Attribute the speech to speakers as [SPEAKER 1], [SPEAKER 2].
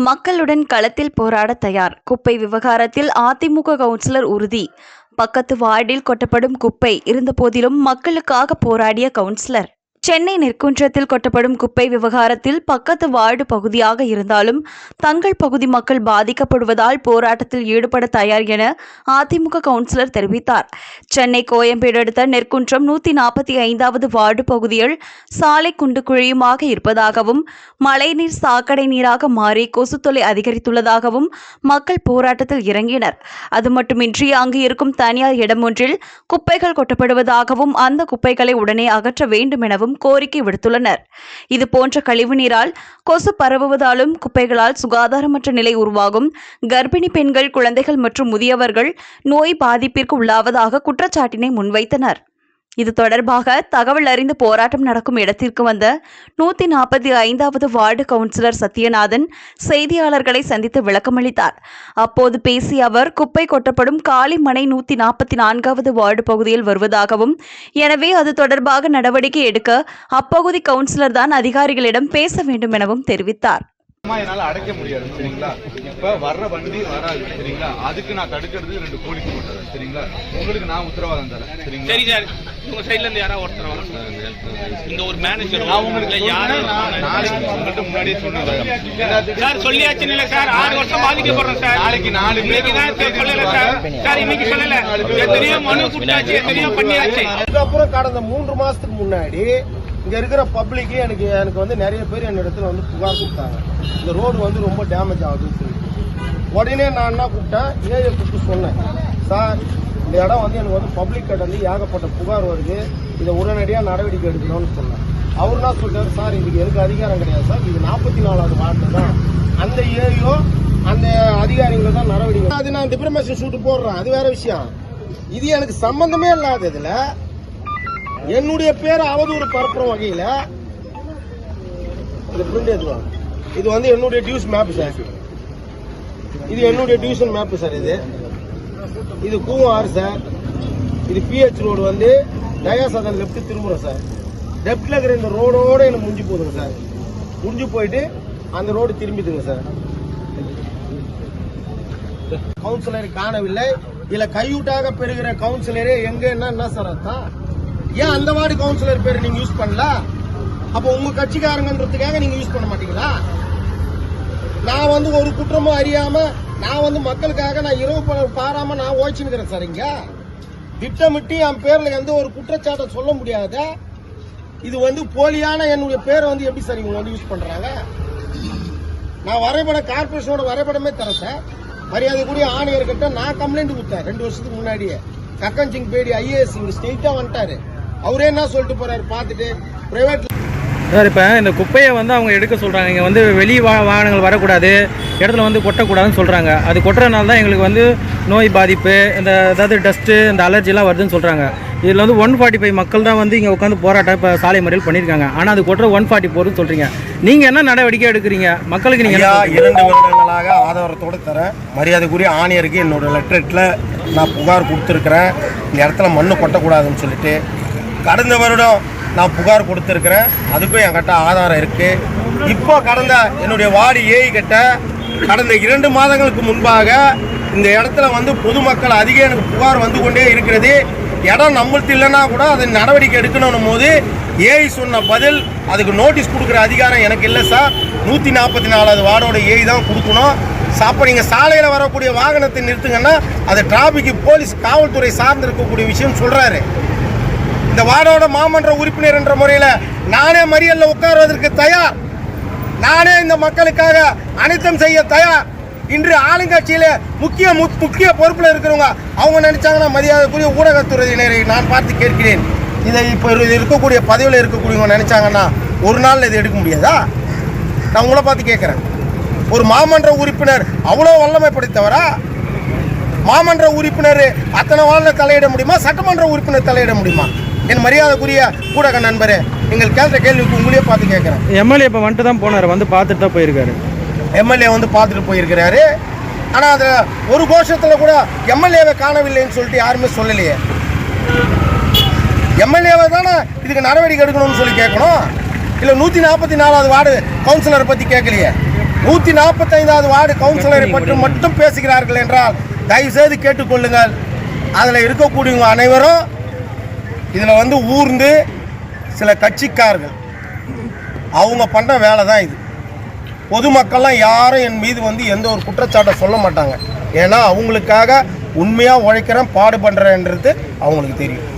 [SPEAKER 1] மக்களுடன் களத்தில் போராட தயார். குப்பை விவகாரத்தில் அதிமுக கவுன்சிலர் உறுதி. பக்கத்து வார்டில் கொட்டப்படும் குப்பை. இருந்தபோதிலும் மக்களுக்காக போராடிய கவுன்சிலர். சென்னை நெற்குன்றத்தில் கொட்டப்படும் குப்பை விவகாரத்தில் பக்கத்து வார்டு பகுதியாக இருந்தாலும் தங்கள் பகுதி மக்கள் பாதிக்கப்படுவதால் போராட்டத்தில் ஈடுபட தயார் என அதிமுக கவுன்சிலர் தெரிவித்தார். சென்னை கோயம்பேடு அடுத்த நெற்குன்றம் நூற்றி நாற்பத்தி ஐந்தாவது வார்டு பகுதியில் சாலை குண்டு குழியுமாக இருப்பதாகவும் மழைநீர் சாக்கடை நீராக மாறி கொசு அதிகரித்துள்ளதாகவும் மக்கள் போராட்டத்தில் இறங்கினர். அது மட்டுமின்றி அங்கு இருக்கும் தனியார் இடம் ஒன்றில் குப்பைகள் கொட்டப்படுவதாகவும் அந்த குப்பைகளை உடனே அகற்ற வேண்டும் எனவும் கோரிக்கை விடுத்துள்ளனர். இது போன்ற கழிவுநீரால் கொசு பரவுவதாலும் குப்பைகளால் சுகாதாரமற்ற நிலை உருவாகும். கர்ப்பிணி பெண்கள் குழந்தைகள் மற்றும் முதியவர்கள் நோய் பாதிப்பிற்கு உள்ளாவதாக குற்றச்சாட்டினை முன்வைத்தனர். இது தொடர்பாக தகவல் அறிந்து போராட்டம் நடக்கும் இடத்திற்கு வந்த நூத்தி நாற்பத்தி ஐந்தாவது வார்டு கவுன்சிலர் சத்யநாதன் செய்தியாளர்களை சந்தித்து விளக்கமளித்தார் அப்போது பேசிய அவர் குப்பை கொட்டப்படும் காளிமனை நூத்தி நாற்பத்தி நான்காவது வார்டு பகுதியில் வருவதாகவும் எனவே அது தொடர்பாக நடவடிக்கை எடுக்க அப்பகுதி கவுன்சிலர் தான் அதிகாரிகளிடம் பேச வேண்டும் எனவும் தெரிவித்தார்.
[SPEAKER 2] என்னால அடைக்க முடியாது சரிங்களா? இப்ப வர்ற வண்டி வராது சரிங்களா? அதுக்கு நான் தடுக்கிறது ரெண்டு போலீஸ் போட்டுறேன் சரிங்களா? உங்களுக்கு நான் உத்தரவாதம் தரேன் சரிங்களா?
[SPEAKER 3] சரி சார் உங்க சைடுல இருந்து யாராவது ஒருத்தர் இங்க ஒரு மேனேஜர்
[SPEAKER 2] நான் உங்களுக்கு நான் நாளைக்கு உங்கள்கிட்ட முன்னாடியே சொன்னேன்
[SPEAKER 3] சார் சொல்லியாச்சு இல்ல சார். ஆறு வருஷம் பாதிக்கப்படுறோம் சார்.
[SPEAKER 2] நாளைக்கு நாலு பேர்
[SPEAKER 3] இன்னைக்கு தான் சார் சொல்லல சார். சார் இன்னைக்கு சொல்லல. எத்தனையோ மனு கொடுத்தாச்சு எத்தனையோ பண்ணியாச்சு.
[SPEAKER 4] அதுக்கப்புறம் கடந்த மூன்று மாசத்துக்கு முன்னாடி இங்க இருக்கிற பப்ளிக்கு எனக்கு எனக்கு வந்து நிறைய பேர் என் இடத்துல வந்து புகார் கொடுத்தாங்க. இந்த ரோடு வந்து ரொம்ப டேமேஜ் ஆகுதுன்னு சொல்லி உடனே நான் என்ன கூப்பிட்டேன்? ஏஐ கூப்பிட்டு சொன்னேன். சார் இந்த இடம் வந்து எனக்கு வந்து பப்ளிக் கிட்ட வந்து ஏகப்பட்ட புகார் வருது. இதை உடனடியாக நடவடிக்கை எடுக்கணும்னு சொன்னேன். அவர் என்ன சொல்றாரு சார் இதுக்கு எதுக்கு அதிகாரம் கிடையாது சார். இது நாற்பத்தி நாலாவது வார்டு தான். அந்த ஏஐயோ அந்த அதிகாரிகளை தான் நடவடிக்கை. அது நான் டிப்ரமேஷன் ஷூட்டு போடுறேன். அது வேற விஷயம். இது எனக்கு சம்பந்தமே இல்லாததுல என்னுடைய பேரை அவதூறு பரப்புற வகையில இது print இது வந்து என்னுடைய டியூஸ் மேப் சார் இது என்னுடைய டியூஷன் மேப் சார் இது. இது கூவாறு சார் இது பிஹெச் ரோடு வந்து தயாசதன் லெஃப்ட் திரும்புறோம் சார் லெஃப்ட்ல இருக்கிற இந்த ரோடோட எனக்கு முடிஞ்சு போதுங்க சார் முடிஞ்சு போயிட்டு அந்த ரோடு திரும்பிதுங்க சார் கவுன்சிலரை காணவில்லை. இல்லை கையூட்டாக பெறுகிற கவுன்சிலரே எங்கே என்ன சார் அர்த்தம்? ஏன் அந்த வார்டு கவுன்சிலர் பேர் நீங்க யூஸ் பண்ணல? அப்ப உங்க கட்சிக்காரங்கன்றதுக்காக நீங்க யூஸ் பண்ண மாட்டீங்களா? நான் வந்து ஒரு குற்றமும் அறியாம நான் வந்து மக்களுக்காக நான் இரவு பகல் பாராம நான் ஓய்ச்சுன்னு சார் இங்க. திட்டமிட்டு என் பேர்ல எந்த ஒரு குற்றச்சாட்டை சொல்ல முடியாத இது வந்து போலியான என்னுடைய பேரை வந்து எப்படி சார் இவங்க வந்து யூஸ் பண்றாங்க? நான் வரைபடம் கார்பரேஷனோட வரைபடமே தர சார். மரியாதைக்குரிய ஆணையர்கிட்ட நான் கம்ப்ளைண்ட் கொடுத்தேன். ரெண்டு வருஷத்துக்கு முன்னாடியே. கக்கன் சிங் பேடி ஐஏஎஸ் இங்க ஸ்ட்ரெயிட்டா வந்துட்டாரு. அவரே என்ன சொல்லிட்டு போறாரு பார்த்துட்டு பிரைவேட்
[SPEAKER 5] சார் இப்போ இந்த குப்பையை வந்து அவங்க எடுக்க சொல்கிறாங்க இங்கே வந்து வெளி வா வாகனங்கள் வரக்கூடாது. இடத்துல வந்து கொட்டக்கூடாதுன்னு சொல்கிறாங்க அது கொட்டுறதுனால தான் எங்களுக்கு வந்து நோய் பாதிப்பு இந்த அதாவது டஸ்ட்டு இந்த அலர்ஜிலாம் வருதுன்னு சொல்கிறாங்க இதில் வந்து ஒன் ஃபார்ட்டி ஃபைவ் மக்கள் தான் வந்து இங்கே உட்காந்து போராட்டம் இப்போ சாலை மறியல் பண்ணியிருக்காங்க. ஆனால் அது கொட்டுற ஒன் ஃபார்ட்டி ஃபோர்னு சொல்கிறீங்க நீங்கள் என்ன நடவடிக்கை எடுக்கிறீங்க? மக்களுக்கு நீங்கள்
[SPEAKER 4] இரண்டு வருடங்களாக ஆதாரத்தோடு தரேன். மரியாதைக்குரிய ஆணையருக்கு என்னோட லெட்டரேட்டில் நான் புகார் கொடுத்துருக்கிறேன். இந்த இடத்துல மண்ணு கொட்டக்கூடாதுன்னு சொல்லிட்டு கடந்த வருடம் நான் புகார் கொடுத்துருக்குறேன். அதுக்கும் என்கிட்ட ஆதாரம் இருக்குது இப்போ கடந்த என்னுடைய வார்டு ஏஐ கிட்ட கடந்த இரண்டு மாதங்களுக்கு முன்பாக இந்த இடத்துல வந்து பொதுமக்கள் அதிக எனக்கு புகார் வந்து கொண்டே இருக்கிறது. இடம் நம்மளுக்கு இல்லைன்னா கூட அதை நடவடிக்கை எடுக்கணும் போது ஏஐ சொன்ன பதில் அதுக்கு நோட்டீஸ் கொடுக்குற அதிகாரம் எனக்கு இல்லை சார் நூற்றி நாற்பத்தி நாலாவது வார்டோட ஏஐ தான் கொடுக்கணும். சாப்ப நீங்கள் சாலையில் வரக்கூடிய வாகனத்தை நிறுத்துங்கன்னா அது டிராபிக் போலீஸ் காவல்துறை சார்ந்து இருக்கக்கூடிய விஷயம் சொல்கிறாரு இந்த வார்டோட மாமன்ற உறுப்பினர் என்ற முறையில் நானே மறியலில் உட்காருவதற்கு தயார். நானே இந்த மக்களுக்காக அனைத்தும் செய்ய தயார். இன்று ஆளுங்கட்சியில் முக்கிய முக்கிய பொறுப்பில் இருக்கிறவங்க அவங்க நினைச்சாங்கன்னா மரியாதைக்குரிய ஊடகத்துறையினரை நான் பார்த்து கேட்கிறேன். இதை இப்போ இருக்கக்கூடிய பதவியில் இருக்கக்கூடியவங்க நினைச்சாங்கன்னா ஒரு நாளில் இதை எடுக்க முடியாதா? நான் உங்களை பார்த்து கேட்குறேன். ஒரு மாமன்ற உறுப்பினர் அவ்வளோ வல்லமை படைத்தவரா? மாமன்ற உறுப்பினர் அத்தனை வாழ்ந்த தலையிட முடியுமா? சட்டமன்ற உறுப்பினர் தலையிட முடியுமா? என் மரியாதைக்குரிய ஊடக நண்பரே நீங்கள் கேட்ட கேள்விக்கு உங்களையே பார்த்து கேட்குறேன்.
[SPEAKER 5] எம்எல்ஏ இப்போ வந்துட்டு தான் போனார் வந்து பார்த்துட்டு தான் போயிருக்காரு.
[SPEAKER 4] எம்எல்ஏ வந்து பார்த்துட்டு போயிருக்கிறாரு. ஆனால் அதில் ஒரு கோஷத்தில் கூட எம்எல்ஏவை காணவில்லைன்னு சொல்லிட்டு யாருமே சொல்லலையே. எம்எல்ஏவை தானே இதுக்கு நடவடிக்கை எடுக்கணும்னு சொல்லி கேட்கணும். இல்லை நூற்றி நாற்பத்தி நாலாவது வார்டு கவுன்சிலரை பற்றி கேட்கலையே. நூற்றி நாற்பத்தைந்தாவது வார்டு கவுன்சிலரை பற்றி மட்டும் பேசுகிறார்கள் என்றால் தயவுசெய்து கேட்டுக்கொள்ளுங்கள். அதில் இருக்கக்கூடியவங்க அனைவரும் இதில் வந்து ஊர்ந்து சில கட்சிக்காரர்கள். அவங்க பண்ணுற வேலை தான் இது. பொதுமக்கள்லாம் யாரும் என் மீது வந்து எந்த ஒரு குற்றச்சாட்டை சொல்ல மாட்டாங்க. ஏன்னா அவங்களுக்காக உண்மையாக உழைக்கிறேன் பாடுபடுறேன்றது அவங்களுக்கு தெரியும்.